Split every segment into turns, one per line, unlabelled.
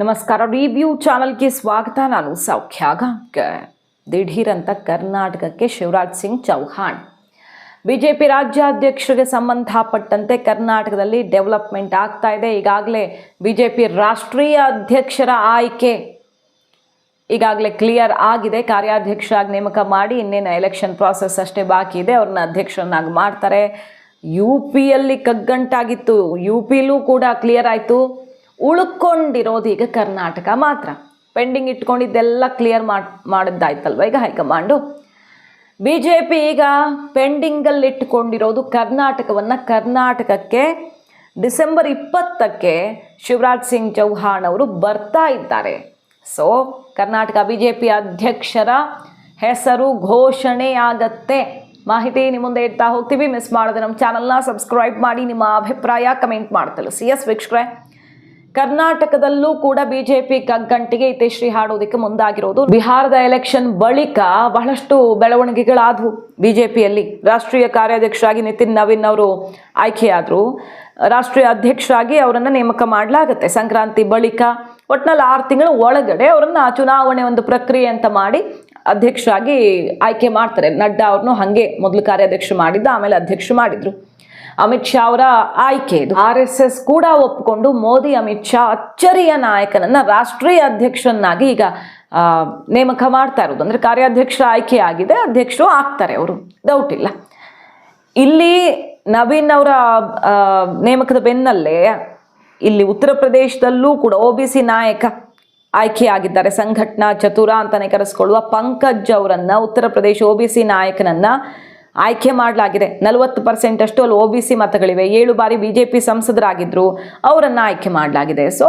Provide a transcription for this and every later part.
ನಮಸ್ಕಾರ. ರಿವ್ಯೂ ಚಾನಲ್ಗೆ ಸ್ವಾಗತ. ನಾನು ಸೌಖ್ಯ ದಿಢೀರಂತ ಕರ್ನಾಟಕಕ್ಕೆ ಶಿವರಾಜ್ ಸಿಂಗ್ ಚೌಹಾಣ್. ಬಿಜೆಪಿ ರಾಜ್ಯಾಧ್ಯಕ್ಷರಿಗೆ ಸಂಬಂಧಪಟ್ಟಂತೆ ಕರ್ನಾಟಕದಲ್ಲಿ ಡೆವಲಪ್ಮೆಂಟ್ ಆಗ್ತಾ ಇದೆ. ಈಗಾಗಲೇ ಬಿಜೆಪಿ ರಾಷ್ಟ್ರೀಯ ಅಧ್ಯಕ್ಷರ ಆಯ್ಕೆ ಈಗಾಗಲೇ ಕ್ಲಿಯರ್ ಆಗಿದೆ. ಕಾರ್ಯಾಧ್ಯಕ್ಷರಾಗಿ ನೇಮಕ ಮಾಡಿ ಇನ್ನೇನು ಎಲೆಕ್ಷನ್ ಪ್ರಾಸೆಸ್ ಅಷ್ಟೇ ಬಾಕಿ ಇದೆ. ಅವ್ರನ್ನ ಅಧ್ಯಕ್ಷರನ್ನಾಗಿ ಮಾಡ್ತಾರೆ. ಯು ಪಿಯಲ್ಲಿ ಕಗ್ಗಂಟಾಗಿತ್ತು. ಯು ಪಿಲೂ ಕೂಡ ಕ್ಲಿಯರ್ ಆಯಿತು. ಉಳ್ಕೊಂಡಿರೋದು ಈಗ ಕರ್ನಾಟಕ ಮಾತ್ರ. ಪೆಂಡಿಂಗ್ ಇಟ್ಕೊಂಡಿದ್ದೆಲ್ಲ ಕ್ಲಿಯರ್ ಮಾಡಿ, ಮಾಡಿದ್ದಾಯ್ತಲ್ವ ಈಗ ಹೈಕಮಾಂಡು? ಬಿ ಜೆ ಪಿ ಈಗ ಪೆಂಡಿಂಗಲ್ಲಿ ಇಟ್ಕೊಂಡಿರೋದು ಕರ್ನಾಟಕವನ್ನು ಕರ್ನಾಟಕಕ್ಕೆ ಡಿಸೆಂಬರ್ ಇಪ್ಪತ್ತಕ್ಕೆ ಶಿವರಾಜ್ ಸಿಂಗ್ ಚೌಹಾಣ್ ಅವರು ಬರ್ತಾ ಇದ್ದಾರೆ. So Karnataka B J P ಅಧ್ಯಕ್ಷರ ಹೆಸರು ಘೋಷಣೆ ಆಗತ್ತೆ. ಮಾಹಿತಿ ನಿಮ್ಮ ಮುಂದೆ ಇಡ್ತಾ ಹೋಗ್ತೀವಿ. ಮಿಸ್ ಮಾಡದೆ ನಮ್ಮ ಚಾನಲ್ನ ಸಬ್ಸ್ಕ್ರೈಬ್ ಮಾಡಿ, ನಿಮ್ಮ ಅಭಿಪ್ರಾಯ ಕಮೆಂಟ್ ಮಾಡ್ತಲ್ಲ ಸಿ ಎಸ್ ವೀಕ್ಷಕರೇ. ಕರ್ನಾಟಕದಲ್ಲೂ ಕೂಡ ಬಿಜೆಪಿ ಕಗ್ಗಂಟಿಗೆ ಇತಿಶ್ರೀ ಹಾಡೋದಕ್ಕೆ ಮುಂದಾಗಿರೋದು. ಬಿಹಾರದ ಎಲೆಕ್ಷನ್ ಬಳಿಕ ಬಹಳಷ್ಟು ಬೆಳವಣಿಗೆಗಳಾದವು ಬಿಜೆಪಿಯಲ್ಲಿ. ರಾಷ್ಟ್ರೀಯ ಕಾರ್ಯಾಧ್ಯಕ್ಷರಾಗಿ ನಿತಿನ್ ನವೀನ್ ಅವರು ಆಯ್ಕೆಯಾದರು. ರಾಷ್ಟ್ರೀಯ ಅಧ್ಯಕ್ಷರಾಗಿ ಅವರನ್ನು ನೇಮಕ ಮಾಡಲಾಗುತ್ತೆ. ಸಂಕ್ರಾಂತಿ ಬಳಿಕ ಒಟ್ನಲ್ಲಿ ಆರು ತಿಂಗಳ ಒಳಗಡೆ ಅವರನ್ನು ಚುನಾವಣೆ ಒಂದು ಪ್ರಕ್ರಿಯೆ ಅಂತ ಮಾಡಿ ಅಧ್ಯಕ್ಷರಾಗಿ ಆಯ್ಕೆ ಮಾಡ್ತಾರೆ. ನಡ್ಡಾ ಅವ್ರನ್ನೂ ಹಾಗೆ ಮೊದಲು ಕಾರ್ಯಾಧ್ಯಕ್ಷರು ಮಾಡಿದ್ದ, ಆಮೇಲೆ ಅಧ್ಯಕ್ಷರು ಮಾಡಿದ್ರು. ಅಮಿತ್ ಶಾ ಅವರ ಆಯ್ಕೆ. ಇದು ಆರ್ ಎಸ್ ಎಸ್ ಕೂಡ ಒಪ್ಪಿಕೊಂಡು ಮೋದಿ, ಅಮಿತ್ ಶಾ ಅಚ್ಚರಿಯ ನಾಯಕನನ್ನ ರಾಷ್ಟ್ರೀಯ ಅಧ್ಯಕ್ಷರನ್ನಾಗಿ ಈಗ ನೇಮಕ ಮಾಡ್ತಾ ಇರೋದು. ಅಂದ್ರೆ ಕಾರ್ಯಾಧ್ಯಕ್ಷರ ಆಯ್ಕೆ ಆಗಿದೆ, ಅಧ್ಯಕ್ಷರು ಆಗ್ತಾರೆ, ಅವರು ಡೌಟ್ ಇಲ್ಲ. ಇಲ್ಲಿ ನವೀನ್ ಅವರ ನೇಮಕದ ಬೆನ್ನಲ್ಲೇ ಇಲ್ಲಿ ಉತ್ತರ ಪ್ರದೇಶದಲ್ಲೂ ಕೂಡ ಒ ಬಿ ಸಿ ನಾಯಕ ಆಯ್ಕೆಯಾಗಿದ್ದಾರೆ ಸಂಘಟನಾ ಚತುರ ಅಂತಾನೆ ಕರೆಸ್ಕೊಳ್ಳುವ ಪಂಕಜ್ ಅವರನ್ನ, Uttar Pradesh O B C ನಾಯಕನನ್ನ ಆಯ್ಕೆ ಮಾಡಲಾಗಿದೆ. ನಲವತ್ತು ಪರ್ಸೆಂಟ್ ಅಷ್ಟು ಅಲ್ಲಿ ಒ ಬಿ ಸಿ ಮತಗಳಿವೆ. ಏಳು ಬಾರಿ ಬಿ ಜೆ ಪಿ ಸಂಸದರಾಗಿದ್ದರು ಅವರನ್ನು ಆಯ್ಕೆ ಮಾಡಲಾಗಿದೆ. ಸೊ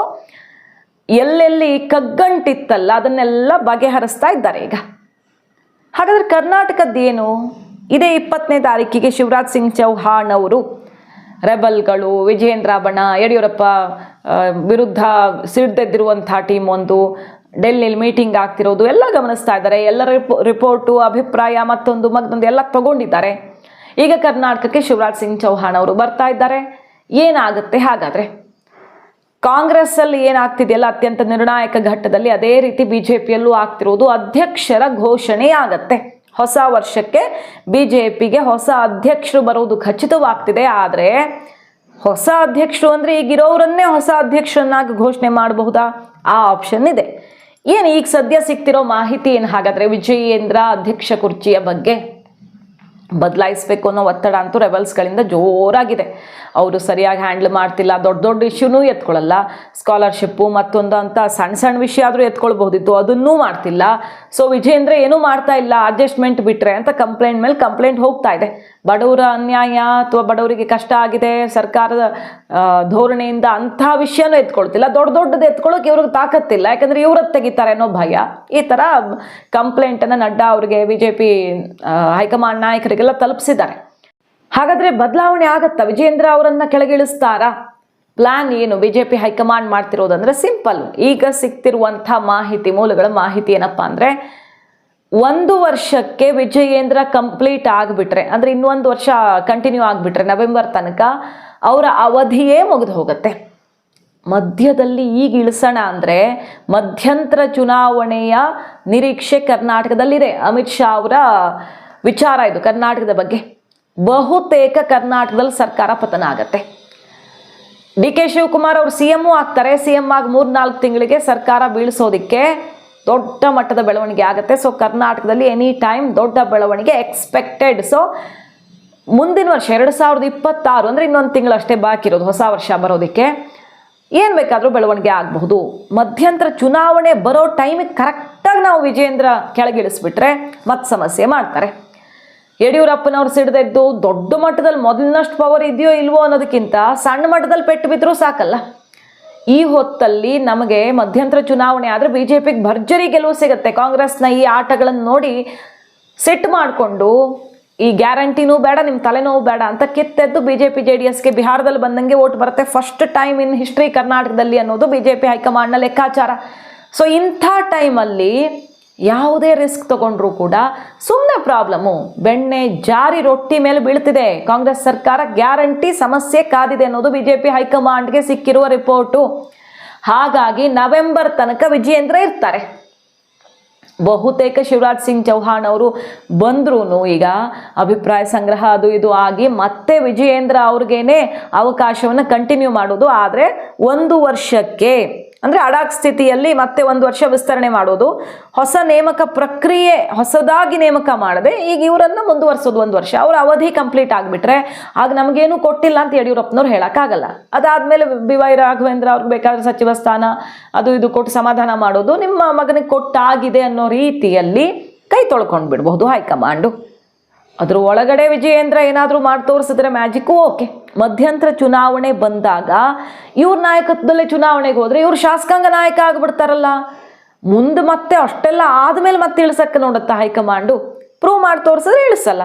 ಎಲ್ಲೆಲ್ಲಿ ಕಗ್ಗಂಟಿತ್ತಲ್ಲ, ಅದನ್ನೆಲ್ಲ ಬಗೆಹರಿಸ್ತಾ ಇದ್ದಾರೆ ಈಗ. ಹಾಗಾದ್ರೆ ಕರ್ನಾಟಕದ್ದೇನು ಇದೇ ಇಪ್ಪತ್ತನೇ ತಾರೀಕಿಗೆ ಶಿವರಾಜ್ ಸಿಂಗ್ ಚೌಹಾಣ್ ಅವರು ರೆಬಲ್ಗಳು, ವಿಜಯೇಂದ್ರ ಬಣ ಯಡಿಯೂರಪ್ಪ ವಿರುದ್ಧ ಸಿಡ್ದೆದ್ದಿರುವಂಥ ಟೀಮ್ ಒಂದು. ಡೆಲ್ಲಿಲಿ ಮೀಟಿಂಗ್ ಆಗ್ತಿರೋದು, ಎಲ್ಲ ಗಮನಿಸ್ತಾ ಇದ್ದಾರೆ. ಎಲ್ಲ ರಿಪೋ- ರಿಪೋರ್ಟು, ಅಭಿಪ್ರಾಯ, ಮತ್ತೊಂದು ಮತ್ತೊಂದು ಎಲ್ಲ ತಗೊಂಡಿದ್ದಾರೆ. ಈಗ ಕರ್ನಾಟಕಕ್ಕೆ ಶಿವರಾಜ್ ಸಿಂಗ್ ಚೌಹಾಣ್ ಅವರು ಬರ್ತಾ ಇದ್ದಾರೆ. ಏನಾಗುತ್ತೆ ಹಾಗಾದರೆ? ಕಾಂಗ್ರೆಸ್ ಅಲ್ಲಿ ಏನಾಗ್ತಿದೆಯಲ್ಲ, ಅತ್ಯಂತ ನಿರ್ಣಾಯಕ ಘಟ್ಟದಲ್ಲಿ ಅದೇ ರೀತಿ ಬಿಜೆಪಿಯಲ್ಲೂ ಆಗ್ತಿರೋದು ಅಧ್ಯಕ್ಷರ ಘೋಷಣೆ ಆಗತ್ತೆ. ಹೊಸ ವರ್ಷಕ್ಕೆ ಬಿಜೆಪಿಗೆ ಹೊಸ ಅಧ್ಯಕ್ಷರು ಬರೋದು ಖಚಿತವಾಗ್ತಿದೆ. ಆದರೆ ಹೊಸ ಅಧ್ಯಕ್ಷರು ಅಂದ್ರೆ ಈಗಿರೋರನ್ನೇ ಹೊಸ ಅಧ್ಯಕ್ಷರನ್ನಾಗಿ ಘೋಷಣೆ ಮಾಡಬಹುದಾ? ಆ ಆಪ್ಷನ್ ಇದೆ. ಏನು ಈಗ ಸದ್ಯ ಸಿಗ್ತಿರೋ ಮಾಹಿತಿ ಏನು ಹಾಗಾದರೆ ವಿಜಯೇಂದ್ರ ಅಧ್ಯಕ್ಷ ಕುರ್ಚಿಯ ಬಗ್ಗೆ? ಬದಲಾಯಿಸಬೇಕು ಅನ್ನೋ ಒತ್ತಡ ಅಂತೂ ರೆಬಲ್ಸ್ಗಳಿಂದ ಜೋರಾಗಿದೆ. ಅವರು ಸರಿಯಾಗಿ ಹ್ಯಾಂಡಲ್ ಮಾಡ್ತಿಲ್ಲ, ದೊಡ್ಡ ದೊಡ್ಡ ಇಶ್ಯೂನೂ ಎತ್ಕೊಳ್ಳಲ್ಲ. ಸ್ಕಾಲರ್ಶಿಪ್ಪು ಮತ್ತೊಂದು ಅಂತ ಸಣ್ಣ ಸಣ್ಣ ವಿಷಯ ಆದರೂ ಎತ್ಕೊಳ್ಬಹುದಿತ್ತು, ಅದನ್ನೂ ಮಾಡ್ತಿಲ್ಲ. ಸೊ ವಿಜೇಂದ್ರ ಏನೂ ಮಾಡ್ತಾ ಇಲ್ಲ, ಅಡ್ಜಸ್ಟ್ಮೆಂಟ್ ಬಿಟ್ಟರೆ ಅಂತ ಕಂಪ್ಲೇಂಟ್ ಮೇಲೆ ಕಂಪ್ಲೇಂಟ್ ಹೋಗ್ತಾ ಇದೆ. ಬಡವರ ಅನ್ಯಾಯ ಅಥವಾ ಬಡವರಿಗೆ ಕಷ್ಟ ಆಗಿದೆ, ಸರ್ಕಾರದ ಧೋರಣೆಯಿಂದ ಅಂಥ ವಿಷಯನೂ ಎತ್ಕೊಳ್ತಿಲ್ಲ. ದೊಡ್ಡ ದೊಡ್ಡದು ಎತ್ಕೊಳ್ಳೋಕೆ ಇವ್ರಿಗೆ ತಾಕತ್ತಿಲ್ಲ. ಯಾಕಂದರೆ ಇವ್ರದ್ದು ತೆಗಿತಾರೆ ಅನ್ನೋ ಭಯ. ಈ ಥರ ಕಂಪ್ಲೇಂಟನ್ನು ನಡ್ಡಾ ಅವರಿಗೆ B J P high command ನಾಯಕರಿಗೆಲ್ಲ ತಲುಪಿಸಿದ್ದಾರೆ. ಹಾಗಾದ್ರೆ ಬದಲಾವಣೆ ಆಗತ್ತಾ? ವಿಜೇಂದ್ರ ಅವರನ್ನ ಕೆಳಗಿಳಿಸ್ತಾರಾ? ಪ್ಲಾನ್ ಏನು? ಬಿಜೆಪಿ ಹೈಕಮಾಂಡ್ ಮಾಡ್ತಿರೋದಂದ್ರೆ ಸಿಂಪಲ್. ಈಗ ಸಿಗ್ತಿರುವಂಥ ಮಾಹಿತಿ, ಮೂಲಗಳ ಮಾಹಿತಿ ಏನಪ್ಪಾ ಅಂದ್ರೆ, ಒಂದು ವರ್ಷಕ್ಕೆ ವಿಜಯೇಂದ್ರ ಕಂಪ್ಲೀಟ್ ಆಗಿಬಿಟ್ರೆ, ಅಂದ್ರೆ ಇನ್ನೊಂದು ವರ್ಷ ಕಂಟಿನ್ಯೂ ಆಗಿಬಿಟ್ರೆ, ನವೆಂಬರ್ ತನಕ ಅವರ ಅವಧಿಯೇ ಮುಗಿದು ಹೋಗುತ್ತೆ. ಮಧ್ಯದಲ್ಲಿ ಈಗ ಇಳಿಸೋಣ ಅಂದರೆ, ಮಧ್ಯಂತರ ಚುನಾವಣೆಯ ನಿರೀಕ್ಷೆ ಕರ್ನಾಟಕದಲ್ಲಿದೆ. ಅಮಿತ್ ಶಾ ಅವರ ವಿಚಾರ ಇದು ಕರ್ನಾಟಕದ ಬಗ್ಗೆ. ಬಹುತೇಕ ಕರ್ನಾಟಕದಲ್ಲಿ ಸರ್ಕಾರ ಪತನ ಆಗತ್ತೆ. ಡಿ ಕೆ ಶಿವಕುಮಾರ್ ಅವರು ಸಿ ಎಮ್ಮು ಆಗ್ತಾರೆ. ಸಿ ಎಂ ಆಗಿ ಮೂರ್ನಾಲ್ಕು ತಿಂಗಳಿಗೆ ಸರ್ಕಾರ ಬೀಳಿಸೋದಕ್ಕೆ ದೊಡ್ಡ ಮಟ್ಟದ ಬೆಳವಣಿಗೆ ಆಗುತ್ತೆ. ಸೊ ಕರ್ನಾಟಕದಲ್ಲಿ ಎನಿ ಟೈಮ್ ದೊಡ್ಡ ಬೆಳವಣಿಗೆ ಎಕ್ಸ್ಪೆಕ್ಟೆಡ್ ಸೊ ಮುಂದಿನ ವರ್ಷ ಎರಡು ಸಾವಿರದ ಇಪ್ಪತ್ತಾರು ಅಂದರೆ ಇನ್ನೊಂದು ತಿಂಗಳಷ್ಟೇ ಬಾಕಿ ಇರೋದು ಹೊಸ ವರ್ಷ ಬರೋದಕ್ಕೆ. ಏನು ಬೇಕಾದರೂ ಬೆಳವಣಿಗೆ ಆಗಬಹುದು. ಮಧ್ಯಂತರ ಚುನಾವಣೆ ಬರೋ ಟೈಮಿಗೆ ಕರೆಕ್ಟಾಗಿ ನಾವು ವಿಜೇಂದ್ರ ಕೆಳಗಿಳಿಸ್ಬಿಟ್ರೆ ಮತ್ತೆ ಸಮಸ್ಯೆ ಮಾಡ್ತಾರೆ. ಯಡಿಯೂರಪ್ಪನವ್ರು ಸಿಡ್ದಿದ್ದು ದೊಡ್ಡ ಮಟ್ಟದಲ್ಲಿ ಮೊದಲಿನಷ್ಟು ಪವರ್ ಇದೆಯೋ ಇಲ್ವೋ ಅನ್ನೋದಕ್ಕಿಂತ ಸಣ್ಣ ಮಟ್ಟದಲ್ಲಿ ಪೆಟ್ಟು ಬಿದ್ದರೂ ಸಾಕಲ್ಲ. ಈ ಹೊತ್ತಲ್ಲಿ ನಮಗೆ ಮಧ್ಯಂತರ ಚುನಾವಣೆ ಆದರೆ ಬಿ ಜೆ ಪಿಗೆ ಭರ್ಜರಿ ಗೆಲುವು ಸಿಗುತ್ತೆ. ಕಾಂಗ್ರೆಸ್ನ ಈ ಆಟಗಳನ್ನು ನೋಡಿ ಸೆಟ್ ಮಾಡಿಕೊಂಡು ಈ ಗ್ಯಾರಂಟಿನೂ ಬೇಡ ನಿಮ್ಮ ತಲೆನೋವು ಬೇಡ ಅಂತ ಕಿತ್ತೆದ್ದು B J P J D ಎಸ್ಗೆ ಬಿಹಾರದಲ್ಲಿ ಬಂದಂಗೆ ಓಟ್ ಬರುತ್ತೆ. ಫಸ್ಟ್ ಟೈಮ್ ಇನ್ ಹಿಸ್ಟ್ರಿ ಕರ್ನಾಟಕದಲ್ಲಿ ಅನ್ನೋದು ಬಿ ಜೆ ಪಿ ಹೈಕಮಾಂಡ್ನ ಲೆಕ್ಕಾಚಾರ. ಸೊ ಇಂಥ ಟೈಮಲ್ಲಿ ಯಾವುದೇ ರಿಸ್ಕ್ ತಗೊಂಡ್ರೂ ಕೂಡ ಸುಮ್ಮನೆ ಪ್ರಾಬ್ಲಮ್ಮು ಬೆಣ್ಣೆ ಜಾರಿ ರೊಟ್ಟಿ ಮೇಲೆ ಬೀಳ್ತಿದೆ. ಕಾಂಗ್ರೆಸ್ ಸರ್ಕಾರ ಗ್ಯಾರಂಟಿ ಸಮಸ್ಯೆ ಕಾದಿದೆ ಅನ್ನೋದು ಬಿಜೆಪಿ ಹೈಕಮಾಂಡ್ಗೆ ಸಿಕ್ಕಿರುವ ರಿಪೋರ್ಟು. ಹಾಗಾಗಿ ನವೆಂಬರ್ ತನಕ ವಿಜಯೇಂದ್ರ ಇರ್ತಾರೆ. ಬಹುತೇಕ ಶಿವರಾಜ್ ಸಿಂಗ್ ಚೌಹಾಣ್ ಅವರು ಬಂದ್ರೂ ಈಗ ಅಭಿಪ್ರಾಯ ಸಂಗ್ರಹ ಅದು ಇದು ಆಗಿ ಮತ್ತೆ ವಿಜಯೇಂದ್ರ ಅವ್ರಿಗೇನೆ ಅವಕಾಶವನ್ನು ಕಂಟಿನ್ಯೂ ಮಾಡೋದು. ಆದರೆ ಒಂದು ವರ್ಷಕ್ಕೆ ಅಂದರೆ ಅಡಾಕ್ ಸ್ಥಿತಿಯಲ್ಲಿ ಮತ್ತೆ ಒಂದು ವರ್ಷ ವಿಸ್ತರಣೆ ಮಾಡೋದು. ಹೊಸ ನೇಮಕ ಪ್ರಕ್ರಿಯೆ, ಹೊಸದಾಗಿ ನೇಮಕ ಮಾಡದೆ ಈಗ ಇವರನ್ನು ಮುಂದುವರ್ಸೋದು ಒಂದು ವರ್ಷ. ಅವ್ರ ಅವಧಿ ಕಂಪ್ಲೀಟ್ ಆಗಿಬಿಟ್ರೆ ಆಗ ನಮಗೇನು ಕೊಟ್ಟಿಲ್ಲ ಅಂತ ಯಡಿಯೂರಪ್ಪನವ್ರು ಹೇಳೋಕ್ಕಾಗಲ್ಲ. ಅದಾದಮೇಲೆ ಬಿ ವೈ ರಾಘವೇಂದ್ರ ಅವ್ರಿಗೆ ಬೇಕಾದ್ರೆ ಸಚಿವ ಸ್ಥಾನ, ಅದು ಇದು ಕೊಟ್ಟು ಸಮಾಧಾನ ಮಾಡೋದು. ನಿಮ್ಮ ಮಗನಿಗೆ ಕೊಟ್ಟಾಗಿದೆ ಅನ್ನೋ ರೀತಿಯಲ್ಲಿ ಕೈ ತೊಳ್ಕೊಂಡು ಬಿಡಬಹುದು ಹೈಕಮಾಂಡು. ಅದ್ರ ಒಳಗಡೆ ವಿಜಯೇಂದ್ರ ಏನಾದರೂ ಮಾಡಿ ತೋರಿಸಿದ್ರೆ ಮ್ಯಾಜಿಕ್ಕು ಓಕೆ. ಮಧ್ಯಂತರ ಚುನಾವಣೆ ಬಂದಾಗ ಇವ್ರ ನಾಯಕತ್ವದಲ್ಲೇ ಚುನಾವಣೆಗೆ ಹೋದ್ರೆ ಇವ್ರು ಶಾಸಕಾಂಗ ನಾಯಕ ಆಗಿಬಿಡ್ತಾರಲ್ಲ. ಮುಂದೆ ಮತ್ತೆ ಅಷ್ಟೆಲ್ಲ ಆದಮೇಲೆ ಮತ್ತೆ ಇಳಿಸಕ್ಕೆ ನೋಡುತ್ತಾ ಹೈಕಮಾಂಡು. ಪ್ರೂವ್ ಮಾಡಿ ತೋರಿಸಿದ್ರೆ ಇಳಿಸಲ್ಲ.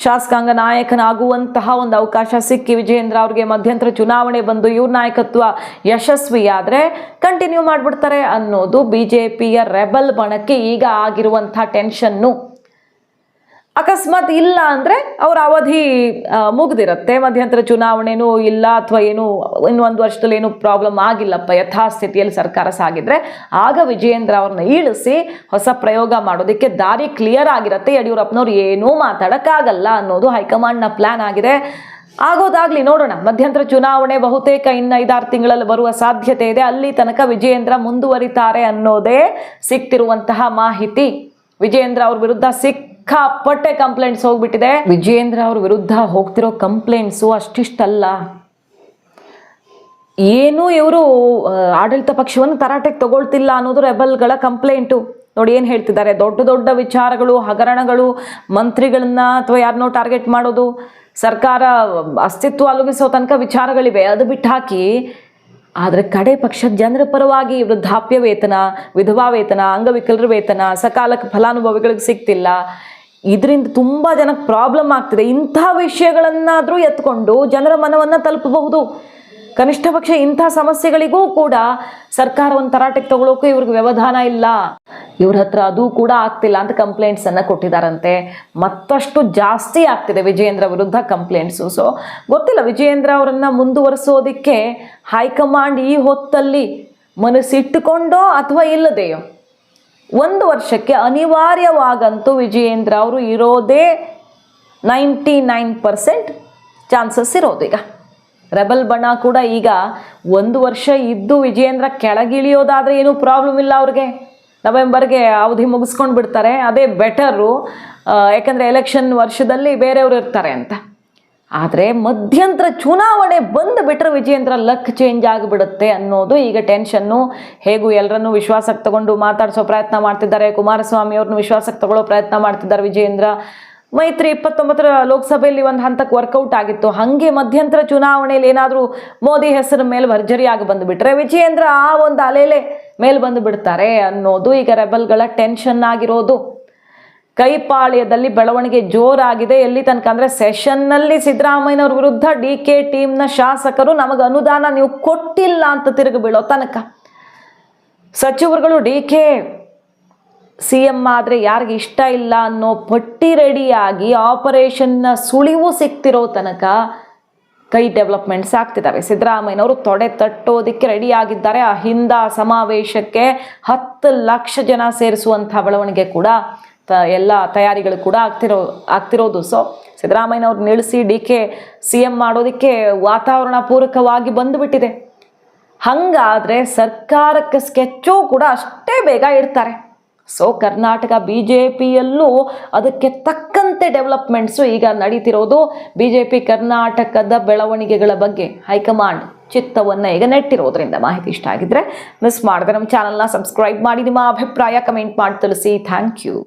ಶಾಸಕಾಂಗ ನಾಯಕನಾಗುವಂತಹ ಒಂದು ಅವಕಾಶ ಸಿಕ್ಕಿ ವಿಜಯೇಂದ್ರ ಅವ್ರಿಗೆ ಮಧ್ಯಂತರ ಚುನಾವಣೆ ಬಂದು ಇವ್ರ ನಾಯಕತ್ವ ಯಶಸ್ವಿಯಾದರೆ ಕಂಟಿನ್ಯೂ ಮಾಡಿಬಿಡ್ತಾರೆ ಅನ್ನೋದು ಬಿ ಜೆ ಪಿಯ ರೆಬಲ್ ಬಣಕ್ಕೆ ಈಗ ಆಗಿರುವಂಥ ಟೆನ್ಷನ್ನು ಅಕಸ್ಮಾತ್ ಇಲ್ಲ ಅಂದರೆ ಅವರ ಅವಧಿ ಮುಗ್ದಿರುತ್ತೆ. ಮಧ್ಯಂತರ ಚುನಾವಣೆನೂ ಇಲ್ಲ ಅಥವಾ ಏನು, ಇನ್ನು ಒಂದು ವರ್ಷದಲ್ಲಿ ಏನು ಪ್ರಾಬ್ಲಮ್ ಆಗಿಲ್ಲಪ್ಪ, ಯಥಾಸ್ಥಿತಿಯಲ್ಲಿ ಸರ್ಕಾರ ಸಾಗಿದ್ರೆ, ಆಗ ವಿಜಯೇಂದ್ರ ಅವ್ರನ್ನ ಇಳಿಸಿ ಹೊಸ ಪ್ರಯೋಗ ಮಾಡೋದಕ್ಕೆ ದಾರಿ ಕ್ಲಿಯರ್ ಆಗಿರುತ್ತೆ. ಯಡಿಯೂರಪ್ಪನವ್ರು ಏನೂ ಮಾತಾಡೋಕ್ಕಾಗಲ್ಲ ಅನ್ನೋದು ಹೈಕಮಾಂಡ್ನ ಪ್ಲ್ಯಾನ್ ಆಗಿದೆ. ಆಗೋದಾಗ್ಲಿ ನೋಡೋಣ. ಮಧ್ಯಂತರ ಚುನಾವಣೆ ಬಹುತೇಕ ಇನ್ನು ಐದಾರು ತಿಂಗಳಲ್ಲಿ ಬರುವ ಸಾಧ್ಯತೆ ಇದೆ. ಅಲ್ಲಿ ತನಕ ವಿಜಯೇಂದ್ರ ಮುಂದುವರಿತಾರೆ ಅನ್ನೋದೇ ಸಿಕ್ತಿರುವಂತಹ ಮಾಹಿತಿ. ವಿಜಯೇಂದ್ರ ಅವ್ರ ವಿರುದ್ಧ ಸಿಕ್ಕಾಪಟ್ಟೆ ಕಂಪ್ಲೇಂಟ್ಸ್ ಹೋಗ್ಬಿಟ್ಟಿದೆ. ವಿಜಯೇಂದ್ರ ಅವ್ರ ವಿರುದ್ಧ ಹೋಗ್ತಿರೋ ಕಂಪ್ಲೇಂಟ್ಸು ಅಷ್ಟಿಷ್ಟಲ್ಲ. ಏನು ಇವರು ಆಡಳಿತ ಪಕ್ಷವನ್ನು ತರಾಟೆಗೆ ತಗೊಳ್ತಿಲ್ಲ ಅನ್ನೋದು ರೆಬಲ್ಗಳ ಕಂಪ್ಲೇಂಟು ನೋಡಿ ಏನು ಹೇಳ್ತಿದ್ದಾರೆ, ದೊಡ್ಡ ದೊಡ್ಡ ವಿಚಾರಗಳು, ಹಗರಣಗಳು, ಮಂತ್ರಿಗಳನ್ನ ಅಥವಾ ಯಾರನ್ನೋ ಟಾರ್ಗೆಟ್ ಮಾಡೋದು, ಸರ್ಕಾರ ಅಸ್ತಿತ್ವ ಅಲುಗಿಸೋ ತನಕ ವಿಚಾರಗಳಿವೆ. ಅದು ಬಿಟ್ಟು ಹಾಕಿ ಆದರೆ ಕಡೆ ಪಕ್ಷ ಜನರ ಪರವಾಗಿ ವೃದ್ಧಾಪ್ಯ ವೇತನ, ವಿಧವಾ ವೇತನ, ಅಂಗವಿಕಲರ ವೇತನ, ಸಕಾಲಕ್ಕೆ ಫಲಾನುಭವಿಗಳಿಗೆ ಸಿಗ್ತಿಲ್ಲ. ಇದರಿಂದ ತುಂಬ ಜನಕ್ಕೆ ಪ್ರಾಬ್ಲಮ್ ಆಗ್ತಿದೆ. ಇಂಥ ವಿಷಯಗಳನ್ನಾದರೂ ಎತ್ಕೊಂಡು ಜನರ ಮನವನ್ನು ತಲುಪಬಹುದು. ಕನಿಷ್ಠ ಪಕ್ಷ ಇಂಥ ಸಮಸ್ಯೆಗಳಿಗೂ ಕೂಡ ಸರ್ಕಾರ ಒಂದು ತರಾಟೆಗೆ ತಗೊಳ್ಳೋಕೆ ಇವ್ರಿಗೆ ವ್ಯವಧಾನ ಇಲ್ಲ. ಇವ್ರ ಹತ್ರ ಅದು ಕೂಡ ಆಗ್ತಿಲ್ಲ ಅಂತ ಕಂಪ್ಲೇಂಟ್ಸ್ ಅನ್ನ ಕೊಟ್ಟಿದ್ದಾರಂತೆ ಮತ್ತಷ್ಟು ಜಾಸ್ತಿ ಆಗ್ತಿದೆ ವಿಜಯೇಂದ್ರ ವಿರುದ್ಧ ಕಂಪ್ಲೇಂಟ್ಸು ಸೊ ಗೊತ್ತಿಲ್ಲ ವಿಜಯೇಂದ್ರ ಅವರನ್ನು ಮುಂದುವರಿಸೋದಕ್ಕೆ ಹೈಕಮಾಂಡ್ ಈ ಹೊತ್ತಲ್ಲಿ ಮನಸ್ಸಿಟ್ಟುಕೊಂಡೋ ಅಥವಾ ಇಲ್ಲದೆಯೋ? ಒಂದು ವರ್ಷಕ್ಕೆ ಅನಿವಾರ್ಯವಾಗಂತೂ ವಿಜಯೇಂದ್ರ ಅವರು ಇರೋದೇ ನೈಂಟಿ ನೈನ್ ಪರ್ಸೆಂಟ್ ಚಾನ್ಸಸ್ ಇರೋದು ಈಗ. ರೆಬಲ್ ಬಣ ಕೂಡ ಈಗ ಒಂದು ವರ್ಷ ಇದ್ದು ವಿಜಯೇಂದ್ರ ಕೆಳಗಿಳಿಯೋದಾದರೆ ಏನೂ ಪ್ರಾಬ್ಲಮ್ ಇಲ್ಲ ಅವ್ರಿಗೆ. ನವೆಂಬರ್ಗೆ ಅವಧಿ ಮುಗಿಸ್ಕೊಂಡು ಬಿಡ್ತಾರೆ ಅದೇ ಬೆಟರು ಯಾಕಂದರೆ ಎಲೆಕ್ಷನ್ ವರ್ಷದಲ್ಲಿ ಬೇರೆಯವರು ಇರ್ತಾರೆ ಅಂತ. ಆದರೆ ಮಧ್ಯಂತರ ಚುನಾವಣೆ ಬಂದು ಬಿಟ್ಟರೆ ವಿಜಯೇಂದ್ರ ಲಕ್ ಚೇಂಜ್ ಆಗಿಬಿಡುತ್ತೆ ಅನ್ನೋದು ಈಗ ಟೆನ್ಷನ್ನು ಹೇಗೂ ಎಲ್ಲರನ್ನೂ ವಿಶ್ವಾಸಕ್ಕೆ ತಗೊಂಡು ಮಾತಾಡಿಸೋ ಪ್ರಯತ್ನ ಮಾಡ್ತಿದ್ದಾರೆ ಕುಮಾರಸ್ವಾಮಿ ಅವ್ರನ್ನ ವಿಶ್ವಾಸಕ್ಕೆ ತಗೊಳ್ಳೋ ಪ್ರಯತ್ನ ಮಾಡ್ತಿದ್ದಾರೆ ವಿಜಯೇಂದ್ರ. ಮೈತ್ರಿ ಇಪ್ಪತ್ತೊಂಬತ್ತರ ಲೋಕಸಭೆಯಲ್ಲಿ ಒಂದು ಹಂತಕ್ಕೆ ವರ್ಕೌಟ್ ಆಗಿತ್ತು. ಹಾಗೆ ಮಧ್ಯಂತರ ಚುನಾವಣೆಯಲ್ಲಿ ಏನಾದರೂ ಮೋದಿ ಹೆಸರು ಮೇಲೆ ಭರ್ಜರಿಯಾಗಿ ಬಂದುಬಿಟ್ರೆ ವಿಜಯೇಂದ್ರ ಆ ಒಂದು ಅಲೆಲೆ ಮೇಲೆ ಬಂದುಬಿಡ್ತಾರೆ ಅನ್ನೋದು ಈಗ ರೆಬಲ್ಗಳ ಟೆನ್ಷನ್ ಆಗಿರೋದು. ಕೈಪಾಳ್ಯದಲ್ಲಿ ಬೆಳವಣಿಗೆ ಜೋರಾಗಿದೆ. ಎಲ್ಲಿ ತನಕ ಅಂದರೆ ಸೆಷನ್ನಲ್ಲಿ ಸಿದ್ದರಾಮಯ್ಯನವ್ರ ವಿರುದ್ಧ ಡಿ ಕೆ ಟೀಮ್ನ ಶಾಸಕರು ನಮಗೆ ಅನುದಾನ ನೀವು ಕೊಟ್ಟಿಲ್ಲ ಅಂತ ತಿರುಗಿ ಬೀಳೋ ತನಕ. ಸಚಿವರುಗಳು ಡಿ ಕೆ ಸಿ ಎಂ ಆದರೆ ಯಾರಿಗೆ ಇಷ್ಟ ಇಲ್ಲ ಅನ್ನೋ ಪಟ್ಟಿ ರೆಡಿಯಾಗಿ ಆಪರೇಷನ್ನ ಸುಳಿವು ಸಿಗ್ತಿರೋ ತನಕ ಕೈ ಡೆವಲಪ್ಮೆಂಟ್ಸ್ ಆಗ್ತಿದ್ದಾವೆ ಸಿದ್ದರಾಮಯ್ಯನವರು ತೊಡೆ ತಟ್ಟೋದಕ್ಕೆ ರೆಡಿಯಾಗಿದ್ದಾರೆ. ಆ ಹಿಂದ ಸಮಾವೇಶಕ್ಕೆ ಹತ್ತು ಲಕ್ಷ ಜನ ಸೇರಿಸುವಂಥ ಬೆಳವಣಿಗೆ ಕೂಡ ತ, ಎಲ್ಲ ತಯಾರಿಗಳು ಕೂಡ ಆಗ್ತಿರೋ, ಆಗ್ತಿರೋದು. ಸೊ ಸಿದ್ದರಾಮಯ್ಯನವ್ರು ನಿಲ್ಲಿಸಿ ಡಿ ಕೆ ಸಿ ಎಂ ಮಾಡೋದಕ್ಕೆ ವಾತಾವರಣ ಪೂರಕವಾಗಿ ಬಂದುಬಿಟ್ಟಿದೆ. ಹಾಗಾದರೆ ಸರ್ಕಾರಕ್ಕೆ ಸ್ಕೆಚ್ಚು ಕೂಡ ಅಷ್ಟೇ ಬೇಗ ಇಡ್ತಾರೆ. ಸೊ ಕರ್ನಾಟಕ ಬಿ ಜೆ ಪಿಯಲ್ಲೂ ಅದಕ್ಕೆ ತಕ್ಕಂತೆ ಡೆವಲಪ್ಮೆಂಟ್ಸು ಈಗ ನಡೀತಿರೋದು. ಬಿ ಜೆ ಪಿ ಕರ್ನಾಟಕದ ಬೆಳವಣಿಗೆಗಳ ಬಗ್ಗೆ ಹೈಕಮಾಂಡ್ ಚಿತ್ತವನ್ನು ಈಗ ನೆಟ್ಟಿರೋದ್ರಿಂದ ಮಾಹಿತಿ ಇಷ್ಟ ಆಗಿದ್ರೆ ಮಿಸ್ ಮಾಡಿದ್ರೆ ನಮ್ಮ ಚಾನಲ್ನ ಸಬ್ಸ್ಕ್ರೈಬ್ ಮಾಡಿ, ನಿಮ್ಮ ಅಭಿಪ್ರಾಯ ಕಮೆಂಟ್ ಮಾಡಿ ತಿಳಿಸಿ. Thank you